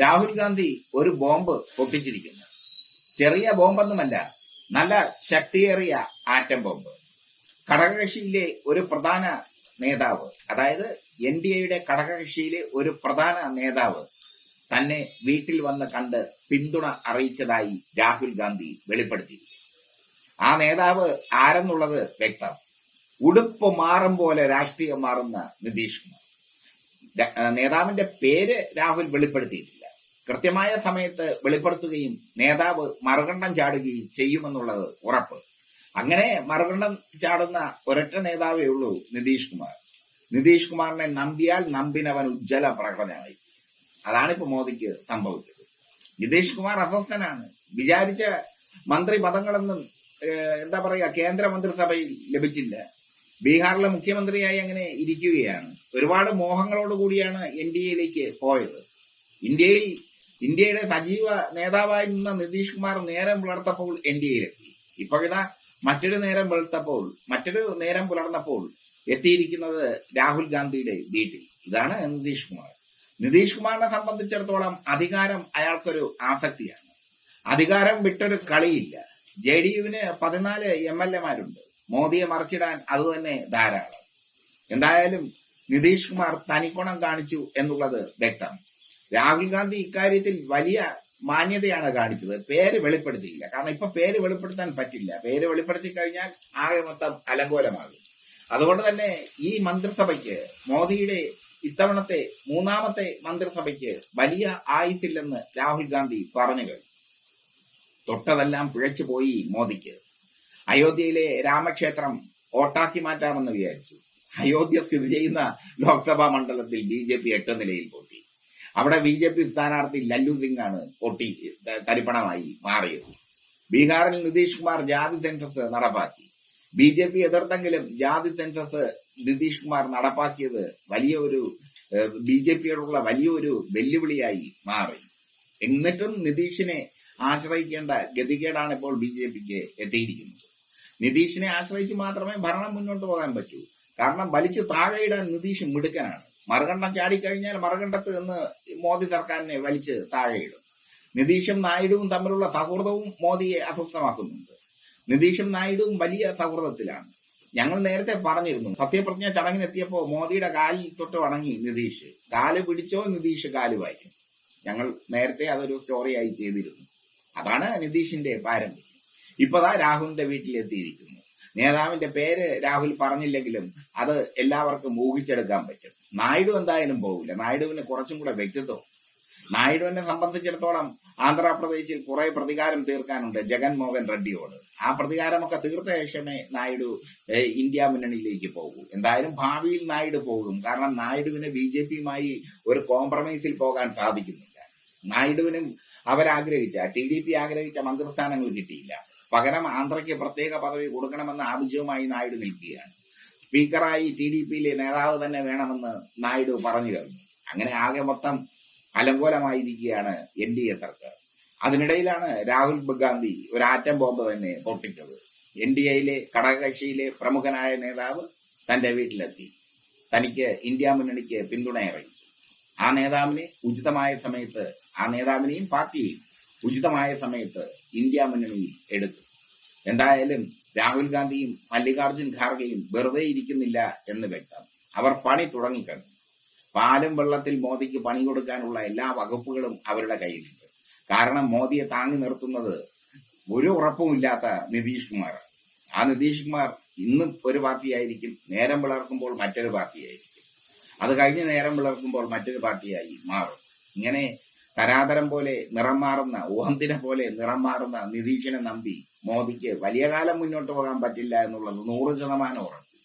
രാഹുൽ ഗാന്ധി ഒരു ബോംബ് പൊട്ടിച്ചിരിക്കുന്നു. ചെറിയ ബോംബൊന്നുമല്ല നല്ല ശക്തിയേറിയ ആറ്റം ബോംബ്. ഘടകകക്ഷിയിലെ ഒരു പ്രധാന നേതാവ് അതായത് എൻ ഡി എയുടെ ഘടകകക്ഷിയിലെ ഒരു പ്രധാന നേതാവ് തന്നെ വീട്ടിൽ വന്ന് കണ്ട് പിന്തുണ അറിയിച്ചതായി രാഹുൽ ഗാന്ധി വെളിപ്പെടുത്തി ആ നേതാവ് ആരെന്നുള്ളത് വ്യക്തം. ഉടുപ്പ് മാറും പോലെ രാഷ്ട്രീയം മാറുന്ന നിതീഷ് കുമാർ. നേതാവിന്റെ പേര് രാഹുൽ വെളിപ്പെടുത്തിയിട്ടില്ല കൃത്യമായ സമയത്ത് വെളിപ്പെടുത്തുകയും നേതാവ് മറുകണ്ഠം ചാടുകയും ചെയ്യുമെന്നുള്ളത് ഉറപ്പ്. അങ്ങനെ മറുകണ്ഠം ചാടുന്ന ഒരൊറ്റ നേതാവേ ഉള്ളൂ നിതീഷ് കുമാർ. നിതീഷ് കുമാറിനെ നമ്പിയാൽ നമ്പിനവൻ ഉജ്ജ്വല പ്രകടനമായി. അതാണിപ്പോ മോദിക്ക് സംഭവിച്ചത്. നിതീഷ് കുമാർ അസ്വസ്ഥനാണ്. വിചാരിച്ച മന്ത്രി പദങ്ങളൊന്നും എന്താ പറയാ കേന്ദ്ര മന്ത്രിസഭയിൽ ലഭിച്ചില്ല. ബീഹാറിലെ മുഖ്യമന്ത്രിയായി അങ്ങനെ ഇരിക്കുകയാണ്. ഒരുപാട് മോഹങ്ങളോട് കൂടിയാണ് എൻ ഡി എയിലേക്ക് പോയത്. ഇന്ത്യയിൽ ഇന്ത്യയുടെ സജീവ നേതാവായി നിന്ന നിതീഷ് കുമാർ നേരം പുലർത്തപ്പോൾ എൻ ഡി എയിലെത്തി ഇപ്പോഴിതാ മറ്റൊരു നേരം വെളുത്തപ്പോൾ മറ്റൊരു നേരം പുലർന്നപ്പോൾ എത്തിയിരിക്കുന്നത് രാഹുൽ ഗാന്ധിയുടെ വീട്ടിൽ. ഇതാണ് നിതീഷ് കുമാർ. നിതീഷ് കുമാറിനെ സംബന്ധിച്ചിടത്തോളം അധികാരം അയാൾക്കൊരു ആസക്തിയാണ്. അധികാരം വിട്ടൊരു കളിയില്ല. ജെ ഡി യുവിന് പതിനാല് എം എൽ എമാരുണ്ട് മോദിയെ മറിച്ചിടാൻ അതുതന്നെ ധാരാളം. എന്തായാലും നിതീഷ് കുമാർ തനിക്കുണം കാണിച്ചു എന്നുള്ളത് വ്യക്തം. രാഹുൽ ഗാന്ധി ഇക്കാര്യത്തിൽ വലിയ മാന്യതയാണ് കാണിച്ചത്. പേര് വെളിപ്പെടുത്തിയില്ല. കാരണം ഇപ്പൊ പേര് വെളിപ്പെടുത്താൻ പറ്റില്ല. പേര് വെളിപ്പെടുത്തി കഴിഞ്ഞാൽ ആകെ മൊത്തം അലങ്കോലമാകും. അതുകൊണ്ട് തന്നെ ഈ മന്ത്രിസഭയ്ക്ക് മോദിയുടെ ഇത്തവണത്തെ മൂന്നാമത്തെ മന്ത്രിസഭയ്ക്ക് വലിയ ആയുസില്ലെന്ന് രാഹുൽ ഗാന്ധി പറഞ്ഞു കഴിഞ്ഞു. തൊട്ടതെല്ലാം പിഴച്ചു പോയി മോദിക്ക്. അയോധ്യയിലെ രാമക്ഷേത്രം ഓട്ടാക്കി മാറ്റാമെന്ന് വിചാരിച്ചു. അയോധ്യ സ്ഥിതി ചെയ്യുന്ന ലോക്സഭാ മണ്ഡലത്തിൽ ബി ജെ പി എട്ട് നിലയിൽ പൊട്ടി അവിടെ ബി ജെ പി സ്ഥാനാർത്ഥി ലല്ലു സിംഗ് ആണ് പൊട്ടി തരിപ്പണമായി മാറിയത്. ബീഹാറിൽ നിതീഷ് കുമാർ ജാതി സെൻസസ് നടപ്പാക്കി. ബി ജെ പി എതിർത്തെങ്കിലും ജാതി സെൻസസ് നിതീഷ് കുമാർ നടപ്പാക്കിയത് വലിയ ഒരു ബി ജെ പിയോടുള്ള വലിയൊരു വെല്ലുവിളിയായി മാറി. എന്നിട്ടും നിതീഷിനെ ആശ്രയിക്കേണ്ട ഗതികേടാണ് ഇപ്പോൾ ബി ജെ പിക്ക് എത്തിയിരിക്കുന്നത്. നിതീഷിനെ ആശ്രയിച്ച് മാത്രമേ ഭരണം മുന്നോട്ട് പോകാൻ പറ്റൂ. കാരണം വലിച്ചു താഴെയിടാൻ നിതീഷ് മിടുക്കനാണ്. മറുകണ്ഠം ചാടിക്കഴിഞ്ഞാൽ മറുകണ്ഠത്ത് നിന്ന് മോദി സർക്കാരിനെ വലിച്ച് താഴെയിടും. നിതീഷും നായിഡുവും തമ്മിലുള്ള സൗഹൃദവും മോദിയെ അസ്വസ്ഥമാക്കുന്നുണ്ട്. നിതീഷും നായിഡുവും വലിയ സൗഹൃദത്തിലാണ്. ഞങ്ങൾ നേരത്തെ പറഞ്ഞിരുന്നു സത്യപ്രതിജ്ഞ ചടങ്ങിനെത്തിയപ്പോ മോദിയുടെ കാലിൽ തൊട്ട് വണങ്ങി നിതീഷ്. കാൽ പിടിച്ചോ നിതീഷ് കാൽ വായിക്കും. ഞങ്ങൾ നേരത്തെ അതൊരു സ്റ്റോറിയായി ചെയ്തിരുന്നു. അതാണ് നിതീഷിന്റെ പാരമ്പര്യം. ഇപ്പതാ രാഹുലിന്റെ വീട്ടിലെത്തിയിരിക്കുന്നു. നേതാവിന്റെ പേര് രാഹുൽ പറഞ്ഞില്ലെങ്കിലും അത് എല്ലാവർക്കും ഊഹിച്ചെടുക്കാൻ പറ്റും. നായിഡു എന്തായാലും പോകില്ല നായിഡുവിന് കുറച്ചും കൂടെ വ്യക്തിത്വം. നായിഡുവിനെ സംബന്ധിച്ചിടത്തോളം ആന്ധ്രാപ്രദേശിൽ കുറെ പ്രതികാരം തീർക്കാനുണ്ട് ജഗൻമോഹൻ റെഡ്ഡിയോട്. ആ പ്രതികാരമൊക്കെ തീർത്ത ശേഷമേ നായിഡു ഇന്ത്യ മുന്നണിയിലേക്ക് പോകൂ. എന്തായാലും ഭാവിയിൽ നായിഡു പോകും. കാരണം നായിഡുവിന് ബി ജെ പിയുമായി ഒരു കോംപ്രമൈസിൽ പോകാൻ സാധിക്കുന്നില്ല. നായിഡുവിനും അവരാഗ്രഹിച്ച ടി ഡി പി ആഗ്രഹിച്ച മന്ത്രിസ്ഥാനങ്ങൾ കിട്ടിയില്ല. പകരം ആന്ധ്രയ്ക്ക് പ്രത്യേക പദവി കൊടുക്കണമെന്ന ആവശ്യവുമായി നായിഡു നിൽക്കുകയാണ്. സ്പീക്കറായി ടി ഡി പിയിലെ നേതാവ് തന്നെ വേണമെന്ന് നായിഡു പറഞ്ഞു കഴിഞ്ഞു. അങ്ങനെ ആകെ മൊത്തം അലങ്കോലമായിരിക്കുകയാണ് എൻ ഡി എ സർക്കാർ. അതിനിടയിലാണ് രാഹുൽ ഗാന്ധി ഒരു ആറ്റം ബോംബ് തന്നെ പൊട്ടിച്ചത്. എൻ ഡി എയിലെ ഘടകകക്ഷിയിലെ പ്രമുഖനായ നേതാവ് തന്റെ വീട്ടിലെത്തി. തനിക്ക് ഇന്ത്യ മുന്നണിക്ക് പിന്തുണ അറിയിച്ചു. ആ നേതാവിനെ ഉചിതമായ സമയത്ത് ആ നേതാവിനെയും പാർട്ടിയെയും ഉചിതമായ സമയത്ത് ഇന്ത്യ മുന്നണിയിൽ എടുത്തു. എന്തായാലും രാഹുൽ ഗാന്ധിയും മല്ലികാർജുൻ ഖാർഗെയും വെറുതെ ഇരിക്കുന്നില്ല എന്ന് വ്യക്തം. അവർ പണി തുടങ്ങിക്കഴിഞ്ഞു. പാലും വെള്ളത്തിൽ മോദിക്ക് പണി കൊടുക്കാനുള്ള എല്ലാ വകുപ്പുകളും അവരുടെ കയ്യിലുണ്ട്. കാരണം മോദിയെ താങ്ങി നിർത്തുന്നത് ഒരു ഉറപ്പുമില്ലാത്ത നിതീഷ് കുമാറാണ് ആ നിതീഷ് കുമാർ ഇന്നും ഒരു പാർട്ടിയായിരിക്കും നേരം വിളർക്കുമ്പോൾ മറ്റൊരു പാർട്ടിയായിരിക്കും. അത് കഴിഞ്ഞ് നേരം വിളർക്കുമ്പോൾ മറ്റൊരു പാർട്ടിയായി മാറും. ഇങ്ങനെ തരാതരം പോലെ നിറം മാറുന്ന ഊഹന്തിനെ പോലെ നിറം മാറുന്ന നിതീഷിനെ നമ്പി മോദിക്ക് വലിയ കാലം മുന്നോട്ട് പോകാൻ പറ്റില്ല എന്നുള്ളത് നൂറ് ശതമാനം ഉറപ്പ്.